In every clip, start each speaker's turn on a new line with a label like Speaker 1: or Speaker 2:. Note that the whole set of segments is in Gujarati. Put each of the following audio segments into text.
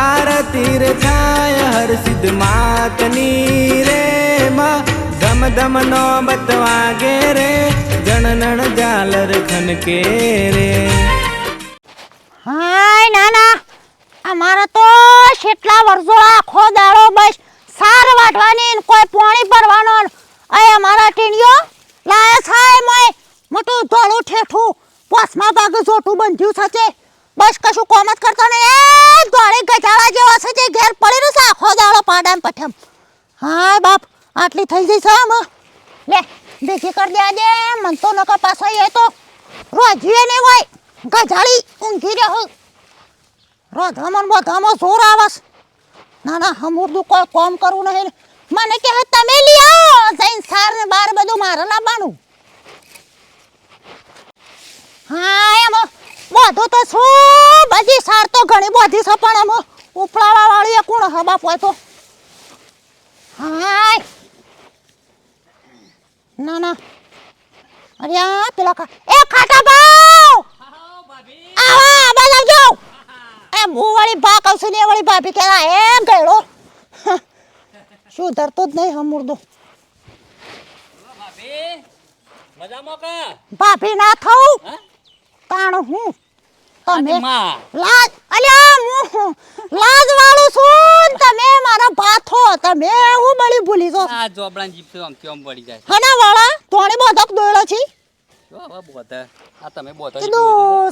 Speaker 1: આરતી તીર થાય હર સિદ્ધ માતની રે માં ધમ ધમ નો બતવાગે રે જાલર ઝાલર ખનકે રે
Speaker 2: હાય નાના અમારે તો કેટલા વર્ષો આખો દાડો બસ સાર વાટવાની કોઈ પાણી ભરવાનો અહીં અમારા ટીણીઓ લાય થાય મોય, મોટું ધોળું ઠેઠું, પોસમાં ભાગે જોટું બંધ્યું તે. બસ કશું કોમ જ કરતો ને એ ધોળી ગજાળા જેવો છે જે ઘેર પડી રહ્યું છે. આખો દાડો પાડામ પઠમ. હાય બાપ, આટલી થઈ જઈ છે આમ. લે ભેગી કરી દે આજે. મન તો નકર પાછો એ તો રોજીએ નહીં હોય. ગજાળી ઊંઘી રહ્યો રોધામણ બધામાં જોર આવસ ના ના હમુરદું કોઈ કોમ કરવું નહીં. મને કે હે તમે લઈ આવો સાર ને બાર બધું મારે લાવવાનું. હા એમ બધું તો શું બધી સાર તો ઘણી બધી છે પણ એમાં ઉપલાવા વાળી એ કોણ હબા પોય તો? હાય. ના ના. અરે આ પેલા કા એ ખાટા ભાવ! આવા આવા લાવજો. એ હું વળી ભા કહું છું ને વાળી ભાભી કહેલા એ ગયડો. શું ધરતો જ નહીં હમુરદો
Speaker 3: ભાભી. મજામાં કા?
Speaker 2: ભાભી ના થવું
Speaker 3: હા?
Speaker 2: તાણ હું? તમે લાજ અલ્યા હું લાજ વાળું છું તમે મારા ભાથો. તમે હું બળી ભૂલી જો
Speaker 3: આ જોબડા જીપ આમ પડી જાય?
Speaker 2: હના વાળા તોણી બોધક દોયડો છે.
Speaker 3: જો હવે આ તમે બોધો જ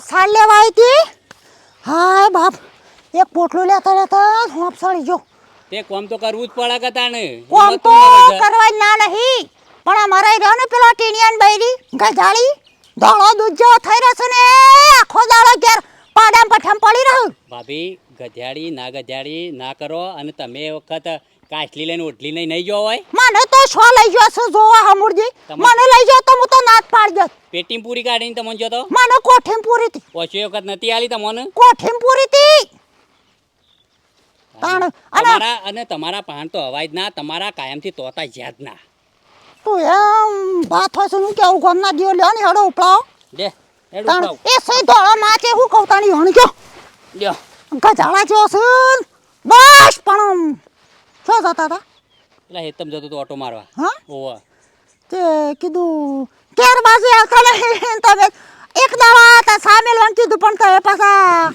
Speaker 2: સાલ લેવા આવી હતી હાય બાપ એક પોટલું લેતા લેતા હોપ સળી જો
Speaker 3: તે કોમ તો કરવું જ પડે કે તાણે
Speaker 2: કોમ તો
Speaker 3: ના.
Speaker 2: કરવા નહીં. પણ અમારે રહ્યો ને પેલો ટીનિયન બૈરી? ગજાળી? ધોળો દૂધ જેવો થઈ રહ્યો છે ને. આખો દાળો ઘેર પાડામ પઠામ પડી રહ્યું.
Speaker 3: ભાભી ગધેડી ના ગધેડી ના કરો અને તમે એ વખત કાચલી લઈને ઓટલી લઈને નહીં જો હોય?
Speaker 2: મને તો શો લઈ ગયો છે જોવા હમુરજી? મને લઈ ગયો તો હું તો નાત પાડી દત
Speaker 3: પેટીમ પૂરી કાઢીને તમને જો તો?
Speaker 2: મને કોઠીમ પૂરી હતી
Speaker 3: ઓછી વખત નથી આલી તમને?
Speaker 2: કોઠીમ પૂરી હતી તાણ અને
Speaker 3: તમારા અને તમારા પાન તો અવાજ ના તમારા કાયમથી તોતા જ્યાદ ના.
Speaker 2: તું એમ ભાત છે હું કેવું ગમના દિયો લ્યો ને હેડો ઉપડાવો.
Speaker 3: લે.
Speaker 2: એ સઈ ધોળો માચે હું કવતાણી હણ ગયો
Speaker 3: લ્યો.
Speaker 2: ગજાળા જેવો છે ને. બસ પણ શું જતા તા?
Speaker 3: એટલે હેતમ જતો તો ઓટો મારવા.
Speaker 2: હા?
Speaker 3: ઓવા.
Speaker 2: તે કીધું કેર બાજુ નહીં. તમે એક દાવા હતા સામેલ કીધું પણ તમે પાછા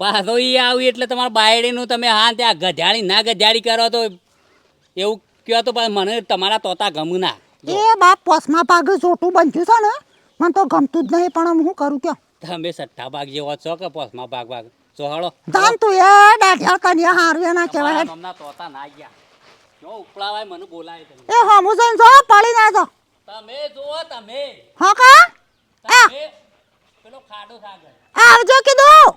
Speaker 3: પાછો ઈ આવી એટલે તમારા બાયડીનું તમે હા ત્યાં ગધાડી ના ગધાડી કરો તો એવું કયો તો મને તમારા તોતા ગમું ના.
Speaker 2: એ બાપ પોસમાં પાગે ચોટું બનજ્યું છે ને મને તો ગમતું જ નહીં પણ આમ હું કરું ક્યાં?
Speaker 3: તમે સટ્ટા ભાગ જેવો છો કે પોસમાં ભાગ ભાગ ચોહળો
Speaker 2: જાન તું એ દાઢિયા કન્યા હારવે એના કહેવાય.
Speaker 3: તમને તોતા ના ગયા. જો ઉપડાવાય મને બોલાય તમે.
Speaker 2: એ હમું જઈને જો પડી ના જો.
Speaker 3: તમે જો તમે.
Speaker 2: હા કા?
Speaker 3: તમે પેલો ખાડો સાગર.
Speaker 2: આવજો કીધું.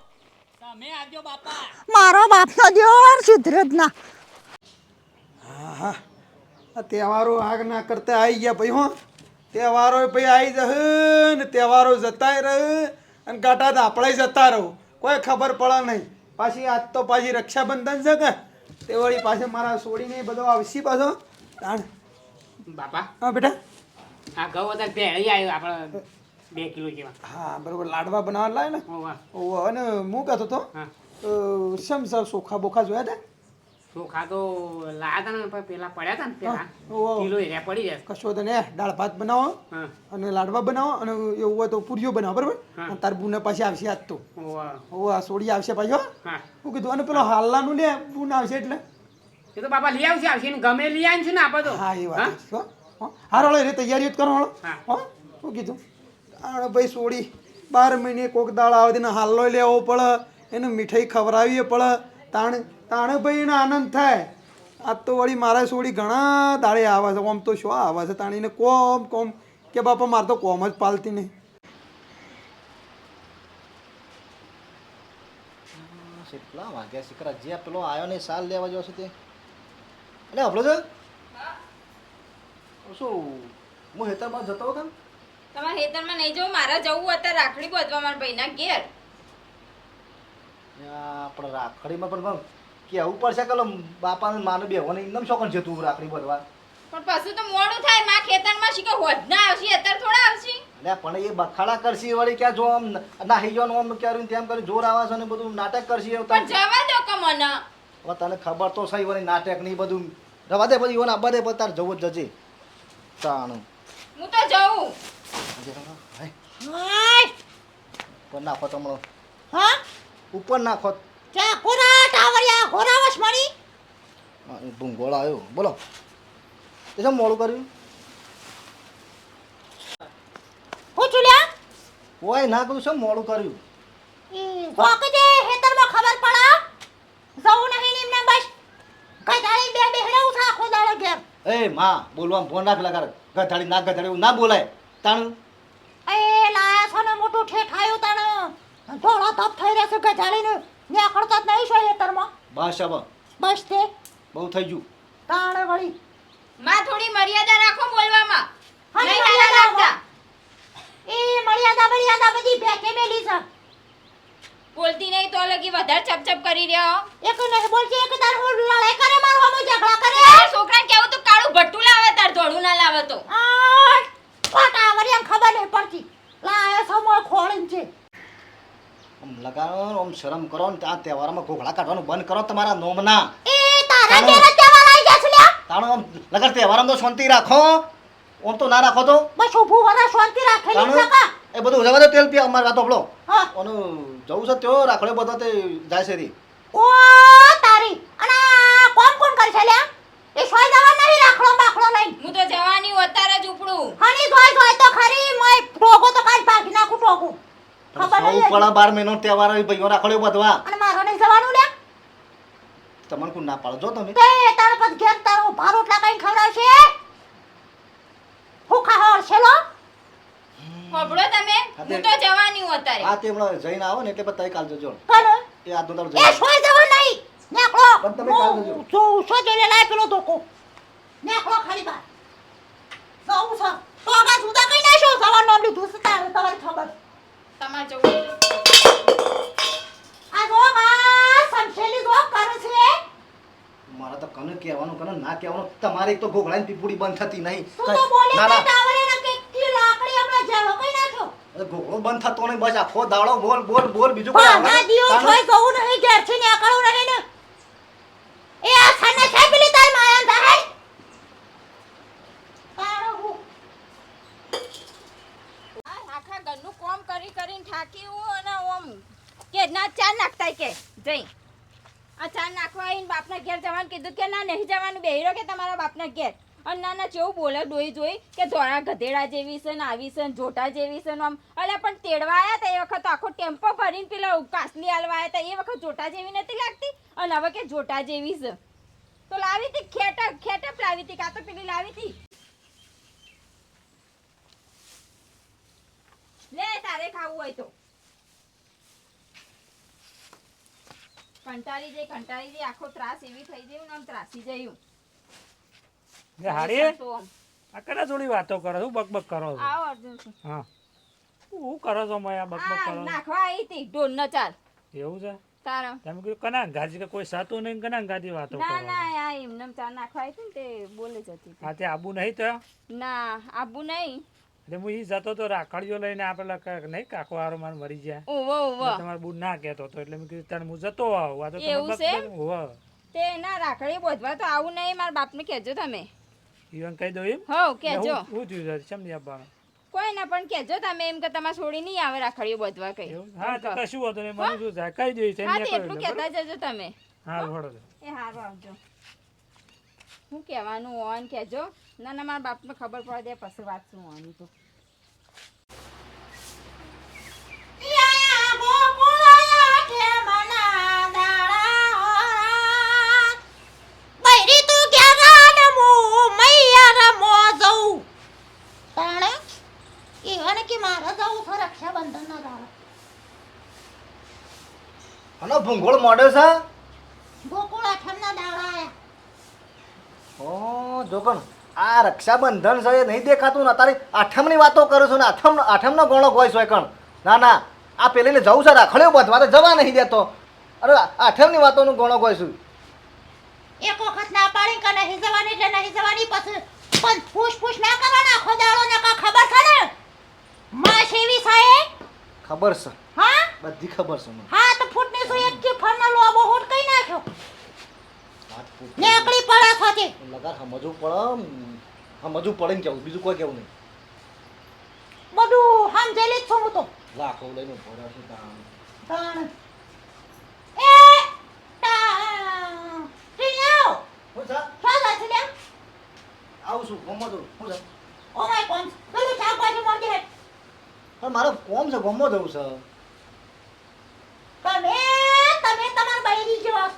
Speaker 3: તમે આવજો બાપા.
Speaker 2: મારો બાપનો દિયોર સુધરે જ ના.
Speaker 4: આ તહેવારો આગ ના કરતા આવી ગયા ભાઈ હો. તહેવારો ભાઈ આવી જશે ને તહેવારો જતાય રહે અને ગાટા તો આપણે જતા રહો. કોઈ ખબર પડે નહીં. પાછી આજ તો પાછી રક્ષાબંધન છે કે. તે વળી પાસે મારા સોડીને બધો આવશે પાછો. તાણ.
Speaker 3: બાપા.
Speaker 4: હા બેટા.
Speaker 3: આ ઘઉં વધારે ભેળી આવ્યું આપણે બે કિલો જેવા.
Speaker 4: હા બરોબર. લાડવા બનાવવા લાય ને.
Speaker 3: ઓવા.
Speaker 4: અને હું કહેતો હતો શમ સર સોખા બોખા જોયા હતા?
Speaker 3: ચોખા તો લાયા હતા ને પેલા પડ્યા હતા ને પેલા. કિલો એરિયા પડી જાય.
Speaker 4: કશો તો ને દાળ ભાત બનાવો અને લાડવા બનાવો અને એવું હોય તો પૂરીઓ બનાવો બરાબર. અને તાર બુને પાછી આવશે આજ તો.
Speaker 3: ઓવા
Speaker 4: સોડી આવશે પાછો
Speaker 3: હું.
Speaker 4: કીધું અને પેલો હાલલાનું લે બુન આવશે એટલે.
Speaker 3: એ તો બાપા લઈ આવશે આવશે. ને ગમે લઈ આવીશું ને આપણે તો.
Speaker 4: હા એ વાત. હારો હળો એ જ કરો હળો
Speaker 3: હા.
Speaker 4: શું કીધું ભાઈ સોડી બાર મહિને કોક દાળ આવે તેને હાલ્લો લેવો પડે એને મીઠાઈ ખવડાવીએ પડે તાણ તાણે ભાઈ એને આનંદ થાય. આજ તો વળી મારા સોડી ઘણા દાડે આવે છે. આમ તો શું આવે છે તાણીને કોમ કોમ. કે બાપા મારે તો કોમ જ પાલતી નહીં.
Speaker 5: કેટલા વાગ્યા શિખર જે પેલો આવ્યો ને સાલ લેવા જવો છે તે એટલે હબળો છે શું? હું હેતરમાં જતો હતો?
Speaker 6: તમારે ખેતરમાં નહીં જવું મારે જવું અત્યારે રાખડી બાંધવા મારા ભાઈના ઘેર.
Speaker 5: આપણે રાખડીમાં પણ પણ કેવું પડશે કે બાપાને માને બેહોને એકદમ શોખન છે તું રાખડી ભરવા.
Speaker 6: પણ પાછું તો મોડું થાયમાં ખેતરમાં શીખે હોજ ના આવશે અત્યારે થોડા આવશે.
Speaker 5: લે પણ એ બખાડા કરશી વળી ક્યાં જો આમ નાહી જવાનું આમ કર્યું તેમ કર્યું જોર આવાસ અને બધું નાટક કરશી
Speaker 6: પણ જવા દો કે મને.
Speaker 5: હવે તને ખબર તો સહી વળી નાટક નહીં બધું. રવા દે બધી ઓના પછી તાર જવું જ જજે. તાણું.
Speaker 6: હું તો જઉં
Speaker 5: હાય, ઉપર નાખો તમણો.
Speaker 2: હા?
Speaker 5: ઉપર નાખો.
Speaker 2: ચા કોરા
Speaker 5: હોરાવશ મળી? ભૂંગોળ આવ્યો. બોલો. એ શું મોડું કર્યું?
Speaker 2: પૂછું લ્યા.
Speaker 5: ઓય ના કહું શું મોડું કર્યું?
Speaker 2: કોક જે હેતરમાં ખબર પડા જવું નહીં નિમને બસ. ગધાડી બે બેહડે ઉઠા આખો દાડો ઘેર.
Speaker 5: એ માં બોલવા ફોન રાખ લગાડ ગધાડી ના ગધાડી એવું ના બોલાય. તાણું?
Speaker 2: એ લાયા છો ને મોટું ઠેઠાયું તને ધોળો ધપ થઈ રહેશે ગધાડીને. નેકળતા જ નહીં છો હેતરમાં.
Speaker 5: બસ હવે.
Speaker 2: બસ તે.
Speaker 5: બહુ થઈ ગયું.
Speaker 2: તાણે વળી.
Speaker 6: માં થોડી મર્યાદા રાખો બોલવામાં. નહીં
Speaker 2: મર્યાદા
Speaker 6: નાના રાખતા.
Speaker 2: એ મર્યાદા મર્યાદા બધી ભેકે મેલી છે.
Speaker 6: બોલતી નહીં તો લગી વધારે ચપચપ કરી રહ્યો.
Speaker 2: એક નહીં બોલતી એક તાર હું લડાઈ કરે મારવામાં ઝઘડા કરે.
Speaker 6: છોકરાને કેવું તો કાળું ભટ્ટું લાવે તાર ધોળું ના લાવે તો?
Speaker 2: આ પાટા વરિયામ ખબર નહીં પડતી. લાયો સમો ખોળીને છે.
Speaker 5: આમ લગાડો આમ શરમ કરો ને આ તહેવારમાં ઘોઘળા કાઢવાનું બંધ કરો તમારા નોમના.
Speaker 2: એ તારા. ઘેર તેવા લઈ જશે લ્યા.
Speaker 5: તાણો આમ લગાડ તહેવારમાં તો શાંતિ રાખો. ઓમ તો ના રાખો તો.
Speaker 2: બસ ઊભું વરા શાંતિ રાખેલી છે
Speaker 5: એ બધું જવા દે તેલ પી અમારે વાતો આપણો
Speaker 2: હા.
Speaker 5: ઓનું જવું છે તેઓ રાખડે બધો તે જાય છે રી.
Speaker 2: ઓ તારી અને આ કોણ કોણ કરશે લ્યા? એ સોય દવા નહીં રાખડો બાખડો નહીં.
Speaker 6: હું તો જવાની અત્યારે જ ઉપડું.
Speaker 2: હની જોઈ જોઈ તો ખરી મય ટોકો તો કાઢ ભાગી નાખું ટોકું ખબર
Speaker 5: સૌ
Speaker 2: નહીં
Speaker 5: પડા બાર મહિનો તહેવાર હોય ભાઈઓ બધવા.
Speaker 2: અને મારો નહીં જવાનું લ્યા.
Speaker 5: તમને કોઈ ના પાડો? જો તમે.
Speaker 2: તે તાર પછી ઘેર તારો ભારો એટલા કઈ ખવડાવશે? હું ખાહર છેલો
Speaker 6: હોભળો તમે.
Speaker 5: હા,
Speaker 6: હું
Speaker 5: તે-
Speaker 6: જવાની હું અત્યારે.
Speaker 5: આ તે હમણાં જઈને આવો ને એટલે પછી કાલ જજો.
Speaker 2: કને
Speaker 5: એ આજનો તારો
Speaker 2: એ સોય જવો નહીં. નેકળો.
Speaker 5: પણ તમે કાલ જજો.
Speaker 2: હું જો ઉસો જોઈને લાય પેલો ધોકો. નેકળો ખાલી બાર. સૌ સૌ તો આગા જુદા કઈ નાખો સવાર નો લીધું છે તારે તમારી ખબર
Speaker 6: તમારે જવું તો.
Speaker 2: આ આ સમશેલી જો કરે છે.
Speaker 5: મારા તો કને કહેવાનું કને ના કહેવાનું? તમારે એક તો ઘોઘળાની પીપુડી બંધ થતી નહીં.
Speaker 2: તું તો બોલે
Speaker 5: ના ના.
Speaker 2: ટાવરે ને કેટલી લાકડી આપણે ઝાડો કઈ નાખો
Speaker 5: ગોગળો બંધ થતો નહીં બસ આખો દાડો બોલ બોલ બોલ બીજું કોઈ
Speaker 2: ના દિયો
Speaker 5: છોય
Speaker 2: જોઈ નહીં ઘેર છે ને આકળું નહીં ને. એ આ ખાને છે પેલી તારી માયા થાય તારો હું
Speaker 6: આ આખા ઘરનું કોમ કરી કરીને થાકી હું અને ઓમ કે ના નાખતા કે? જઈ. આ ચા બાપના ઘેર જવાનું કીધું કે, ના, નહીં જવાનું. બેહીરો કે તમારા બાપના ઘેર? અને ના કેવું બોલે ડોઈ જોઈ કે ધોળા ગધેડા જેવી છે ને આવી છે ને જોટા જેવી છે આમ. અલ્યા પણ તેડવા આવ્યા હતા એ વખત આખો ટેમ્પો ભરીને પેલા કાસલી હાલવા આવ્યા હતા એ વખત જોટા જેવી નથી લાગતી? અને હવે કે જોટા જેવી છે. તો લાવી હતી ખેટક ખેટપ લાવી હતી. કાં તો પેલી લાવી હતી? લે, તારે ખાવું હોય તો. કંટાળી જઈ કંટાળી જઈ આખો ત્રાસ એવી થઈ જયું ને આમ ત્રાસી જયું.
Speaker 7: હારી આ કના થોડી વાતો કરો છો બકબક કરો છો?
Speaker 6: આવો અર્જુન.
Speaker 7: હા. હું કરો છો મય આ બકબક કરો?
Speaker 6: નાખવા આવી હતી ઢોલ ન ચાલ
Speaker 7: એવું છે?
Speaker 6: તારા.
Speaker 7: તમે કીધું કના ગાજી કે કોઈ સાતું નહીં કના ગાજી વાતો
Speaker 6: ના
Speaker 7: કરો
Speaker 6: ના આ એમને ચા નાખવા આવી હતી ને તે બોલે જતી હતી.
Speaker 7: હા તે આબુ નહીં તો?
Speaker 6: ના આબુ નહીં.
Speaker 7: એટલે હું ઈ જતો તો રાખડીઓ લઈને આ નહીં કાકો હારો મારે મરી ગયા.
Speaker 6: ઓવો ઓવો
Speaker 7: તમારે બુન ના કહેતો હતો એટલે મેં કીધું તને હું જતો આવું. આ તો
Speaker 6: એવું છે?
Speaker 7: બકબક-
Speaker 6: તે ના રાખડી બોધવા તો આવું નહીં મારા બાપને કહેજો તમે.
Speaker 7: ઈવન કહી દઉં એમ?
Speaker 6: હો કહેજો.
Speaker 7: હું- થયું સમજી આપવાનું?
Speaker 6: કોઈ ના પણ કહેજો તમે એમ કે તમારે છોડી નહીં આવે રાખડીઓ બોધવા કઈ.
Speaker 7: હા તો કશું હોતું ને મને શું થાય? કહી છે
Speaker 6: હા તે એટલું કહેતા જજો તમે.
Speaker 7: હા વળો
Speaker 6: એ હારું આવજો. હું કહેવાનું ઓન કહેજો. ના ના મારા બાપને ખબર પડે દે પછી વાત શું આની તો.
Speaker 2: ગોકુળાયા ઠેમના દાડા. બૈરી તું ક્યાં ગાન મુ મૈયા રમો જઉં તાણે ઈવન કે મારે જવું છે રક્ષાબંધનના દાડા
Speaker 5: આનો ભૂંગોળ મોડ્યો છે
Speaker 2: ગોકુળ આઠમના દાડા આયા
Speaker 5: ઓ જો પણ આ રક્ષાબંધન છે એ નહીં દેખાતું ને તારી આઠમની વાતો કરું છું ને આઠમ આઠમનો ગણો હોય છે કણ. ના ના આ પેલીને જવું છે રાખડ્યો બધવા તો જવા નહીં દેતો. અરે આઠમની વાતોનું ગણો હોય છું
Speaker 2: એક વખત ના પાડી કે નહીં જવાની એટલે નહીં જવાની પછી પણ ફૂસ ફૂસ ના કરવાના? આખો દાડો ને કા ખબર છે ને? માં શેવી સાહેબ
Speaker 5: ખબર છે.
Speaker 2: હા?
Speaker 5: બધી ખબર છે મને.
Speaker 2: હા તો ફૂટની સો એક થી ફરનો લોબો હોટ કઈ નાખ્યો. નેકળી પડે સાથે
Speaker 5: લગાર સમજવું પડે સમજવું પડે ને કેવું બીજું કોઈ કેવું નહીં.
Speaker 2: બધું સમજેલી જ છું હું તો.
Speaker 5: લાખો લઈને ભરા છે તાણ.
Speaker 2: તાણ. એ તાણ. ટીન્યો
Speaker 5: હું છે?
Speaker 2: શું થાય છે લે
Speaker 5: આવું છું ગમો છું શું છે?
Speaker 2: ઓ માય કોન પેલું શાકભાજી મોટી હે
Speaker 5: પણ મારે કોમ છે ગમો જવું છે
Speaker 2: તમે તમે તમાર બૈરી જેવા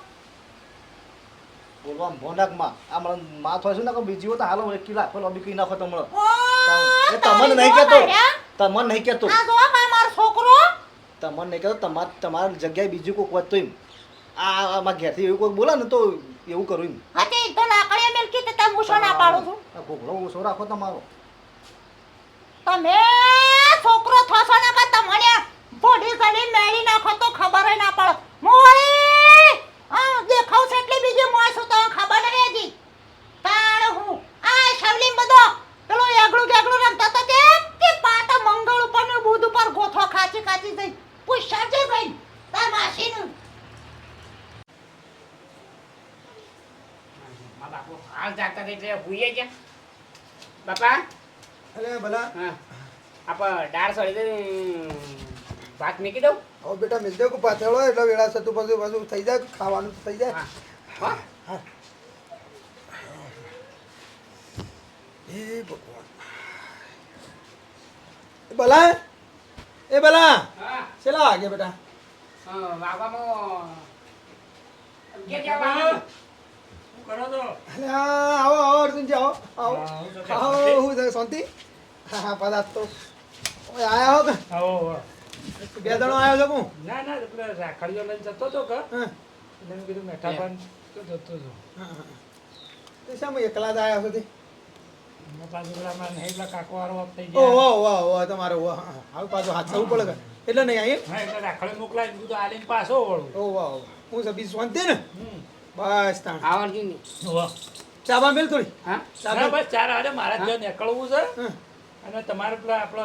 Speaker 5: બોલવા ભોંડાકમાં આ મને માથ છે ને કે બીજી તો હાલો એક કિલા આખો લોબી કઈ નાખો તમને. એ તમને નહીં કહેતો. તમને નહીં કહેતો.
Speaker 2: છોકરો?
Speaker 5: તમને નહીં કહેતો તમાર તમારી જગ્યાએ બીજું કોઈક વધતો એમ. આ આમાં ઘેરથી એવું કોઈ બોલે ને તો એવું કરું એમ.
Speaker 2: હતી તો લાકડીએ મિલકી તે તમે મૂછો ના પાડું છું.
Speaker 5: ઘોઘરો ઓછો રાખો તમારો.
Speaker 2: તમે છોકરો થશો ને કે તમને બોડી ગળી મેળી નાખો તો ખબર ના પડે. મોળી! આ દેખાવ છે એટલે બીજી મોય તો ખબર નહીં હજી તાણ હું. આ શવલીમ બધો પેલો એગડું ગેગડું રમતા તો તે કે પાટા મંગળ ઉપર ને બુધ ઉપર ગોથો ખાચી ખાચી થઈ. પૂછા છે ભાઈ તાર માસીનું.
Speaker 3: બાપુ હાલ જાગતા હતા એટલે ભૂઈએ ગયા બાપા?
Speaker 4: અરે ભલા.
Speaker 3: હા. આપ દાળ સળી દે ભાત મૂકી દઉં?
Speaker 4: હવે બેટા મિલ દે કે પાછળ એટલે વેળા થતું પછી પાછું થઈ જાય ખાવાનું થઈ જાય.
Speaker 3: હા. હા.
Speaker 4: એ ભગવાન. એ ભલા એ ભલા
Speaker 3: હા.
Speaker 4: છેલ્લા વાગે બેટા. આવો? આવો અર્જુનજી આવો આવો. આવો હું શાંતિ. હા હા પદાર્થ તો. ઓય આયા હો કે. બે જણો આવ્યો છો હું
Speaker 7: ના ના પેલા રાખડીઓ લઈને જતો હતો કે એટલે મેં કીધું મેઠા પણ તો જતો હતો
Speaker 4: હા, હા. તો એકલા જ આવ્યા છો તે?
Speaker 7: પાછું પેલા મારા નહીં પેલા કાકો વાળો થઈ
Speaker 4: ઓ
Speaker 7: ગયા.
Speaker 4: વાહ વાહ વાહ તમારો વાહ હા, હા. હવે પાછું હાથ થવું પડે એટલે નહીં
Speaker 7: એટલે રાખડી મોકલાવી દીધું તો આલીને પાછો વળું.
Speaker 4: ઓ વાહ વાહ. હું સબી શાંતિ ને? બસ તાણ.
Speaker 3: આવો અર્જુનની.
Speaker 7: વાહ.
Speaker 4: ચાબા મેલ થોડી?
Speaker 3: હા?
Speaker 7: બસ ચાર હારે મારે
Speaker 3: હા?
Speaker 7: નીકળવું છે. અને તમારે પેલા આપણો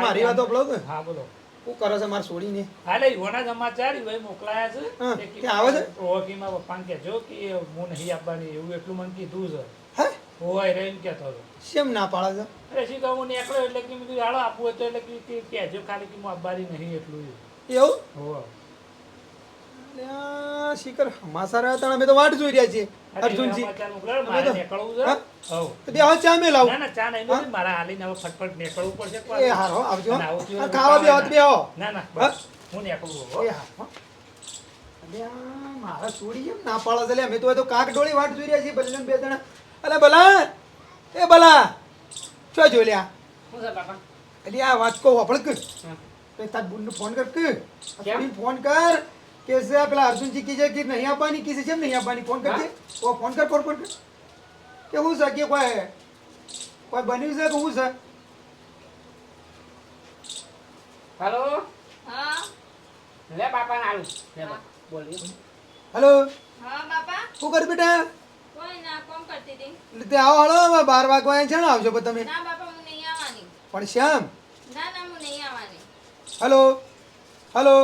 Speaker 4: મારી વાતો બ્લોક
Speaker 7: હા બોલો.
Speaker 4: શું કરો છે? મારે છોડીને?
Speaker 7: હાલે યોના સમાચાર ભાઈ મોકલાયા છે. કે
Speaker 4: આવે છે?
Speaker 7: મારા પપ્પાને કહેજો કે હું નહીં આપવાની એવું એટલું મને કીધું છે.
Speaker 4: હે?
Speaker 7: હોય એમ કહેતો હતો.
Speaker 4: સેમ ના પાડે છે?
Speaker 7: અરે શી તો હું નીકળ્યો એટલે કે મેં કીધું હાલો આપવું હોય એટલે કે- કે કહેજો ખાલી કે હું આપવાની નહીં એટલું
Speaker 4: એવું?
Speaker 7: હોવે.
Speaker 4: શીકર હમાસા રહ્યા હતા અમે તો વાટ જોઈ રહ્યા છીએ અર્જુનજી. અમે તો-
Speaker 7: છે?
Speaker 4: તો બે હવે ચા મે લાવ.
Speaker 7: ના ના ચા નહીં? મારા હાલીને હવે ફટફટ નીકળવું પડશે
Speaker 4: એ હારો આવજો ખાવા બે
Speaker 7: ઉતાવળ
Speaker 4: બે આવો.
Speaker 7: ના ના
Speaker 4: હું?
Speaker 7: નીકળું
Speaker 4: એ હા. અલ્યા, મારા છોડી કેમ ના પાડે છે લે? અમે તો તો કાક ડોળી વાટ જોઈ રહ્યા છીએ ભલે બે જણા. અલે ભલા એ ભલા છો જોઈ લ્યા?
Speaker 3: છે
Speaker 4: અલી આ વાત કહું આપણે. તે તાર બુનને ફોન કર કે ફોન કર. કે છે પેલા અર્જુનજી કીજે કે નહીં આપવાની કી છે નહીં આપવાની ફોન કરજે. ઓ ફોન કર ફોન કર. કે હું છે કે કોઈ કોઈ બન્યું છે કે હું છે?
Speaker 3: હેલો?
Speaker 6: હા.
Speaker 3: લે બાપા ના આલું લે બાપા બોલ
Speaker 4: હેલો?
Speaker 6: હા બાપા.
Speaker 4: શું કર બેટા?
Speaker 6: કોઈ ના કોમ કરતી હતી.
Speaker 4: એટલે તે આવો હળો હવે બાર વાગવા અહીંયા છે ને આવજો પણ તમે.
Speaker 6: ના બાપા હું નહીં આવવાની.
Speaker 4: પણ શ્યામ?
Speaker 6: ના ના હું નહીં આવવાની.
Speaker 4: હેલો? હેલો?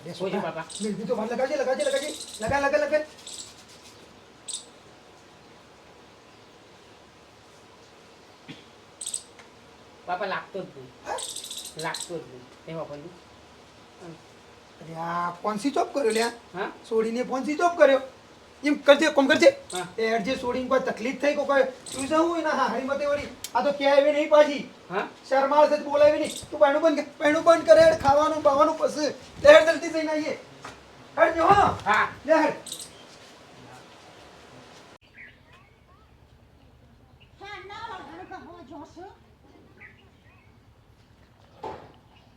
Speaker 3: બાપા
Speaker 4: મિલતી તો વાત લગાજે લગાજે લગાજે લગા લગા લગા
Speaker 3: બાપા લાગતો જ નહીં લાગતો જ નહીં વાપરલું
Speaker 4: અરે આ ફોન સ્વિચ ઓફ કર્યો લ્યા
Speaker 3: હા
Speaker 4: છોડીને ફોન સ્વિચ ઓફ કર્યો એમ કરજે કોમ કરજે. એ અડજે છોડીને કોઈ તકલીફ થઈ કોઈ તું શું હોય ના હારી મતે વળી. આ તો ક્યાં આવી નહીં પાછી.
Speaker 3: હા?
Speaker 4: શરમાળ છે બોલાવી નહીં. તું પાણું બંધ પાણું બંધ કરે હેડ ખાવાનું બાવાનું પછી લે જલ્દી જઈને આવીએ. હેડ જો હા. લે હેડ.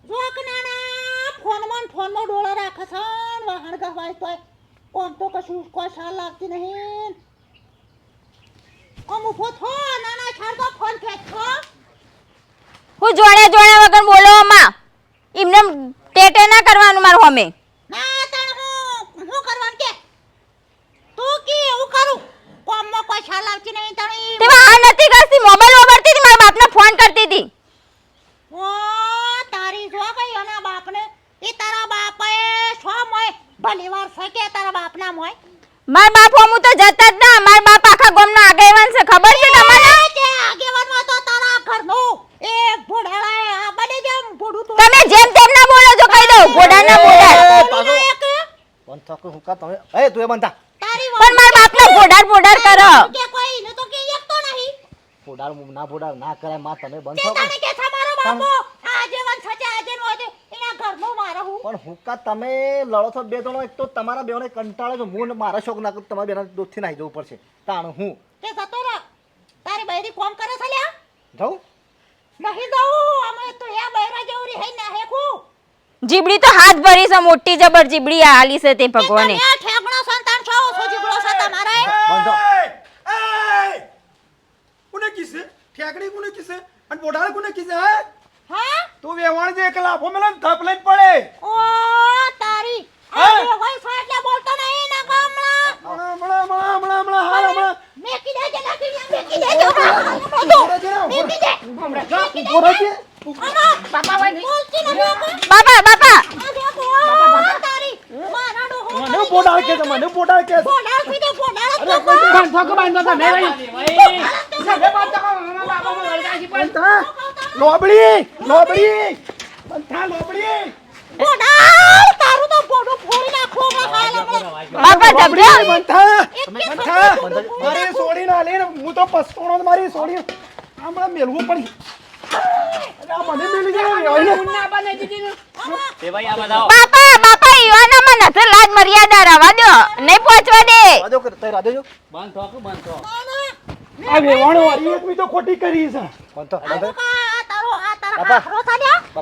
Speaker 2: જોક નાના ફોનમાં ફોનમાં ડોળા રાખે છે વાહણ ગવાય તોય. કોમ તો કશું સાલ લાગતી નહીં. આમ ઊભો થો નાના છાડ તો ફોન ખેંચો
Speaker 6: હું. જોડે જોડે વગર બોલો માં એમને ટેટે ના કરવાનું મારું અમે
Speaker 2: ના તણ હું હું કરવાનું કે? તું કે એવું કરું? કોમમાં કોઈ સાલ લાગતી નહીં તણી.
Speaker 6: તે બહાર નથી કરતી મોબાઈલ વાપરતી હતી મારા બાપને ફોન કરતી હતી.
Speaker 2: પહેલી વાર છે કે તારા બાપના મોય
Speaker 6: માર બાપ હું તો જતા જ ના માર બાપ આખા ગામનો આગેવાન છે ખબર છે તમને?
Speaker 2: એ આગેવાનમાં તો તારા ઘરનું એ ભોડાળાએ આ બને જેમ ભોડું તો.
Speaker 6: તમે જેમ તેમ ના બોલો છો કહી દઉં ભોડા ના
Speaker 2: બોલી
Speaker 5: બંધ થાક હું કા તમે એ તું એ બંધા
Speaker 6: પણ માર બાપને ભોડાર ભોડાર કરો.
Speaker 2: કે કોઈ ને તો કે એક તો નહીં.
Speaker 5: ભોડાર ના ભોડાર ના કરાયમાં તમે બંધ
Speaker 2: કે તમારો બાપો આગેવાન છે આજે નો આજે એના ઘરનો મારો હું
Speaker 5: પણ હું કા તમે લડો છો બે જણો એક તો તમારા બેને કંટાળે છો. હું મારા શોખ ના કરું તમારા બેના દૂધથી નાહી જવું પડશે. તાણ હું.
Speaker 2: તે જતો રહો તારી બૈરી કોમ કરે છે લ્યા?
Speaker 5: જાઉં?
Speaker 2: નહીં જાઉં. અમે તો એ બૈરા જેવરી હે ના હેખું
Speaker 6: જીબડી તો હાથ ભરી છે મોટી જબર જીબડી આલી છે તે ભગવાને.
Speaker 2: આ ઠેકણો સંતાન છો? છો જીબડો છે તમારે?
Speaker 5: બંધો. એ
Speaker 4: કોને કીસે ઠેકડી કોને કીસે અને બોડાળ કોને કીસે હે?
Speaker 2: હા
Speaker 4: તું વેવણ જે એકલા લાફો મેલે થપ લઈને પડે
Speaker 2: ઓ તારી
Speaker 4: આ
Speaker 2: આ વઈ સાટલા બોલતો નહીં ના ગામડા
Speaker 4: હમણાં હમણાં હમણાં હમણાં હમણાં હાલ હમણાં
Speaker 2: મેકી દેજે નાખી મેકી દેજે મેકી દે
Speaker 4: ઊભો રહેજે.
Speaker 2: બાપા વઈ બોલતી નથી આપણે.
Speaker 6: બાપા બાપા
Speaker 2: આ દેખો આ તારી મારા ડોહો
Speaker 4: મને બોડાળ કે છે મને બોડાળ કે છે
Speaker 2: બોડાળથી દે બોડાળ જ તો
Speaker 4: બંધા લોબડી લોબડી. બંધા લોબડી.
Speaker 2: બોડાળ તારું તો બોડું ફોડી નાખો હમણાં હાલ હમણાં.
Speaker 6: બાપા
Speaker 4: લોબડી બંધા. બંધા. મારી સોડી ના લે હું તો પસ્તોણો મારી સોડી. હમણાં મેલવું પડી. મને મેલી જાય.
Speaker 3: એ ભાઈ આ બતાવો
Speaker 6: બાપા બાપા ઈવાનામાં નજર લાજ મર્યાદા રવા દો. નહીં પહોંચવા દે.
Speaker 5: રાધો કર તઈ રાધો જો.
Speaker 3: બંધ થો કે બંધ
Speaker 4: આ વેવાણો વાળી એક બી તો ખોટી કરી છે.
Speaker 2: તારો આ તારા
Speaker 5: બાપા.
Speaker 2: હાથરો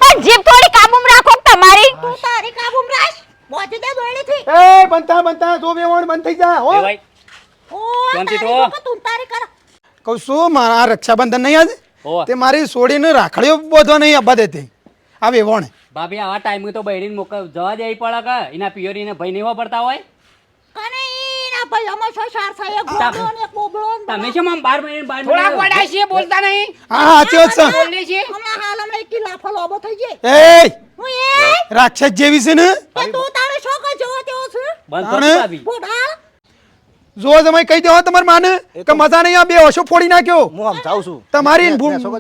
Speaker 6: પણ જીભ થોડી કાબુમાં રાખો તમારી.
Speaker 2: તું તારી કાબુમ રાખ. બોજી દે દોડી થી
Speaker 4: એ બનતા બનતા જો વેવાણ બંધ થઈ જા હો.
Speaker 3: એ ભાઈ
Speaker 2: ઓ
Speaker 3: શાંતિ
Speaker 2: તારી
Speaker 3: તો.
Speaker 2: તો તું તારી કર.
Speaker 4: કહું શું મારા રક્ષાબંધન નહીં આજે?
Speaker 3: ઓ
Speaker 4: તે મારી સોડીને રાખડીઓ બોધવા નહીં આવવા દેતી આ વેવાણ.
Speaker 3: ભાભી આવા ટાઈમે તો બહેરીને મોકલ જવા દેવી પડે કે એના પિયરીને ભય નહીં પડતા હોય.
Speaker 2: કને ના ભાઈ અમે છો ચાર છે એક ગોળો ને એક બોબળો
Speaker 3: તમે શું આમ બાર મહિને બાર
Speaker 7: થોડા
Speaker 3: મહિને
Speaker 7: છે બોલતા નહીં.
Speaker 4: હા સાચી છે.
Speaker 7: બોલે છે
Speaker 2: હમણાં હાલ હમણાં એક લાફો લોબો થઈ જાય
Speaker 4: એ
Speaker 2: હું એ?
Speaker 4: રાક્ષસ જેવી છે ને?
Speaker 2: કે તું તારે શો કે જોવો તેવો છે?
Speaker 3: બંધ થો
Speaker 4: તાણે?
Speaker 3: ભાભી.
Speaker 2: બોડાળ
Speaker 4: જો તમે કહી દેવો તમારે માને કે મજા નહીં આ બે ઓછો ફોડી નાખ્યો.
Speaker 5: હું આમ જાઉં છું.
Speaker 4: તમારી
Speaker 5: શું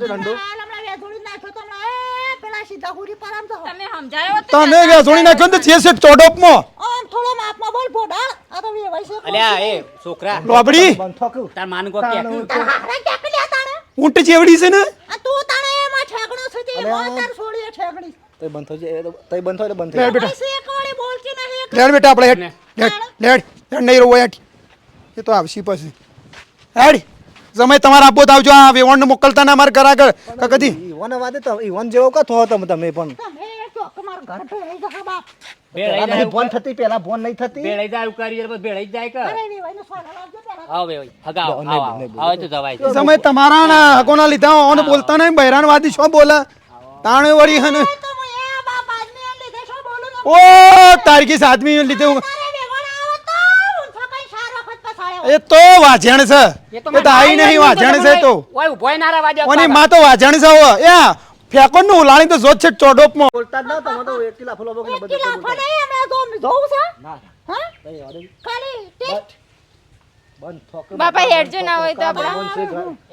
Speaker 6: તમે
Speaker 4: વેસોડી નાખ્યો ને તો છે. છે ચોડોપમાં.
Speaker 2: થોડો માપમાં બોલ બોડાળ આ તો વેવાય છે
Speaker 3: અલ્યા એ છોકરા.
Speaker 4: લોબડી.
Speaker 3: તાર માન કો કે
Speaker 2: તારા હારા ક્યાંક લ્યા તાણે.
Speaker 4: ઊંટ જેવડી છે ને?
Speaker 2: આ તું તાણે એમાં ઠેકણો છે તે. એમાં તાર છોડીએ ઠેકણી
Speaker 5: તઈ બંધ એ તઈ બંધ એટલે બંધ થઈ
Speaker 4: બેટા.
Speaker 2: એક વાળી બોલતી નહીં
Speaker 4: લેડ બેટા આપણે હેડ લેડ લેડ લેડ નહીં રહો હેડ. એ તો આવશી પછી. હેડ તમે તમારા આપો તો આવજો. આ વેવણ મોકલતા ના મારે ઘર આગળ. કદી
Speaker 5: ઈવન વાદે તો ઈવન જેવો કથો થો તમે તમે પણ.
Speaker 2: તમે ચોક માર ઘર ભેળાઈ જશે બાપ.
Speaker 3: ભેળાઈ જાય
Speaker 5: નહીં ફોન થતી પેલા ફોન નહીં થતી.
Speaker 3: ભેળાઈ જાય ઉકારી પછી ભેળાઈ જ જાય કે.
Speaker 2: અરે વેવાયને સોના લાવજો પેલા.
Speaker 3: આવો ભાઈ હગાવો
Speaker 5: નહીં,
Speaker 3: આવો તો જવાય છે.
Speaker 4: તમારા ના હકોના લીધા ઓને બોલતા નહીં બહેરાન શું બોલે? તાણે વળી હને
Speaker 2: તો હું એ બાપ આદમી એમ લીધે શું બોલું ને
Speaker 4: ઓ તારકી આદમી લીધે હું-
Speaker 2: તો
Speaker 4: એ તો વાજણ છે. એ તો આઈ નહીં વાજણ છે તો.
Speaker 7: ઓય ઉભોય ના રહેવા
Speaker 4: ઓની માં તો વાજણ છે ફેંકો નું ઉલાણી તો જોત છે ચોડોપમાં
Speaker 5: બોલતા ના તમે તો એક કિલા ફલો
Speaker 2: એક
Speaker 5: બધું
Speaker 2: કિલા. ફને અમે તો જોઉં છે.
Speaker 5: ના
Speaker 2: હા? ખાલી ટેસ્ટ.
Speaker 5: બંધ થો
Speaker 6: બાપા હેડજો ના હોય તો આપણા.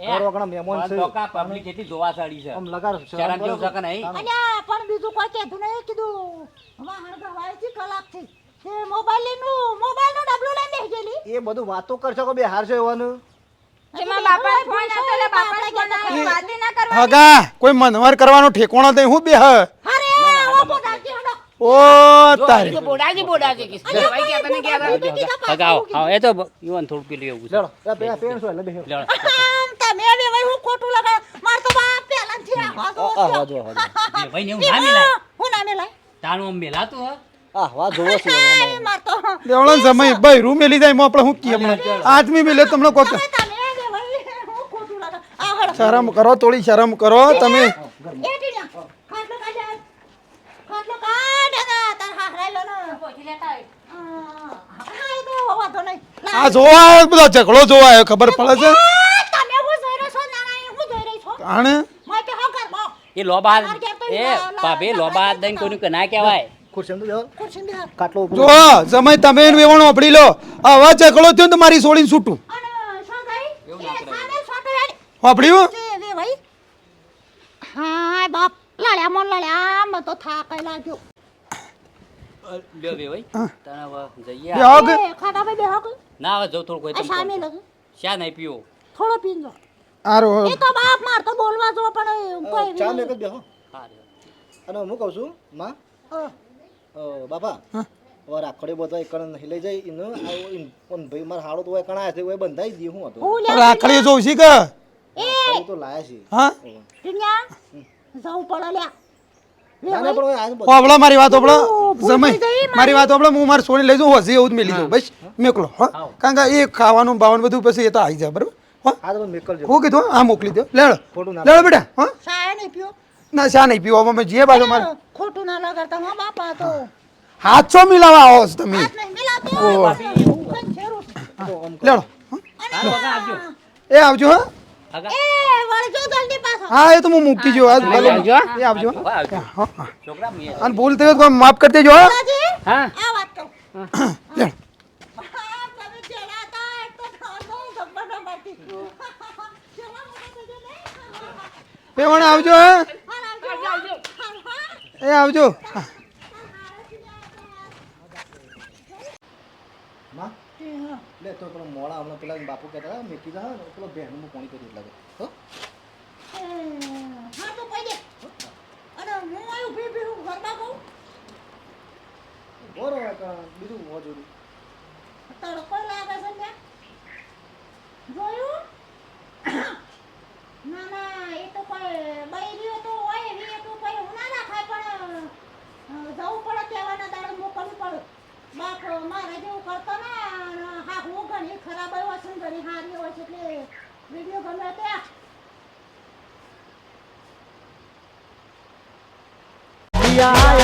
Speaker 5: ઘર. મહેમાન છે.
Speaker 3: ઠોકા પબ્લિક કેટલી જોવા સાડી છે.
Speaker 5: આમ લગાર
Speaker 3: શરમ જેવું છે કે નહીં?
Speaker 2: અલ્યા પણ બીજું કોઈ કીધું નહીં કીધું હવા હરગા વાય છે કલાકથી. તે મોબાઈલનું મોબાઈલનું ડબલું લઈને બેસી ગયેલી.
Speaker 5: એ બધું વાતો કરશો કે બે હારશો છે એવાનું?
Speaker 4: હગા કોઈ મનવર કરવાનો ઠેકોણો નહીં હું બે હ. ઓ તારી
Speaker 7: બોડાજી બોડાજી કિસ ભાઈ કે તને કે
Speaker 3: આવો એ તો યુવાન થોડું પેલું એવું છે.
Speaker 5: લેડો બે પેન છો એટલે બે
Speaker 3: લેવડો.
Speaker 2: તમે હવે ભાઈ હું ખોટું લગાડ? માર તો બાપ આ વાતો
Speaker 5: આ
Speaker 3: ના મિલાય
Speaker 2: હું ના મેલાય
Speaker 3: તારું મેલાતું હે.
Speaker 5: આ વા જોવો છે
Speaker 4: શરમ કરો થોડી શરમ કરો તમે. આ જોવા બધો ઝઘડો જોવા આવ્યો ખબર પડે છે?
Speaker 2: એ
Speaker 4: આણે
Speaker 3: લોબા એ ભાભી લોબા દઈને કોઈનું કે ના કહેવાય.
Speaker 4: જો જમાઈ તમે એનું વેવણો આપડી લો. આવા ઝઘડો થયો ને તો મારી છોડીને છૂટું.
Speaker 2: જે વે ભાઈ. હાય બાપ. લડ્યા મોન લડ્યા આમ તો થાક લાગ્યો.
Speaker 3: લ્યો બે ભાઈ. તને હવે જઈએ
Speaker 4: બે હગ
Speaker 2: એ ખાટા ભાઈ બેહો કે?
Speaker 3: ના હવે જવું થોડું કોઈ
Speaker 2: આ
Speaker 3: તમે
Speaker 2: સામે
Speaker 3: કોણ. શા નહીં પીવો.
Speaker 2: થોડો પીંજો
Speaker 4: આરો
Speaker 2: એ તો બાપ માર તો બોલવા જો પણ
Speaker 5: અ,
Speaker 2: કોઈ
Speaker 5: ચા મેક જ બેહો.
Speaker 3: હા
Speaker 5: અને હું કહું છું માં.
Speaker 2: અ,
Speaker 5: બાપા. હવે રાખડે બધા એક નહીં લઈ જાય એનો આ ઈન- પણ ભાઈ મારા હાડો તો હોય કણાય છે હોય બંધાઈ દઈએ હું હતો
Speaker 2: હું લ્યા
Speaker 4: રાખડી જોઉં છે કે
Speaker 2: એ!
Speaker 5: તો લાયા છે.
Speaker 4: હા?
Speaker 2: ટીન્યા જવું પડે લ્યા.
Speaker 4: હોબળો મારી વાત હોબળો
Speaker 2: ગઈ
Speaker 4: મારી. વાત હોબળો હું મારી છોડી લઈ જાઉં હજી એવું જ મેલી જાઉં બસ મેકલો હા. કારણ કે એ ખાવાનું બાવાનું બધું પછી એ તો આવી જાય બરાબર? હા.
Speaker 5: આ તો મેકલ છે
Speaker 4: હું કીધું હા મોકલી દો. લેડો લેડો બેટા હા.
Speaker 2: નહીં
Speaker 4: ના શા નહીં પીવો? અમે જે બાજુ મારે
Speaker 2: ખોટું ના લગાડતા હો બાપા તો.
Speaker 4: હાથસો મિલાવા આવો છો તમે. લેડો. એ આવજો હા.
Speaker 2: એ
Speaker 4: હા એ તો હું મૂકી જો આજ ભલે એ આવજો.
Speaker 3: હા, આવજો.
Speaker 4: હા હા.
Speaker 3: છોકરા
Speaker 4: અને ભૂલ થઈ હોય તો માફ કરી દેજો હા?
Speaker 2: આ વાત કહું
Speaker 4: લેડો
Speaker 2: હા, તમે જેલા હતા, એક તો ખાધો, ગબ્બર ન બાકી. જેલા મોટા થજો નહીં.
Speaker 4: પેવણ આવજો હા
Speaker 2: હા, આવજો. હા, હા.
Speaker 4: એ આવજો હા.
Speaker 5: માં લે તો પેલો મોડા હમણાં પેલા બાપુ કહેતા હતા મેકી કીધા હા પેલો બહેનનું હું પાણી કરી લાગે હો?
Speaker 2: હા તો કહી દે. અને હું આવ્યું ઊભી ઊભી હું ઘરમાં કહું.
Speaker 5: બરોબર બીજું હોવા જોડું
Speaker 2: તડકો લાગે છે જોયું ના ના એ તો કોઈ બૈરીઓ તો હોય એવી એ તો કોઈ હું ના નાખાય પણ અ, જવું પડે કહેવાના દાડે મોકલવું પડે બાપ મારે જેવું કરતો ને અને હા હું ઘણી ખરાબ હોય છે ને ઘણી સારી હોય છે એટલે વીડિયો ગમે ત્યાં
Speaker 1: યા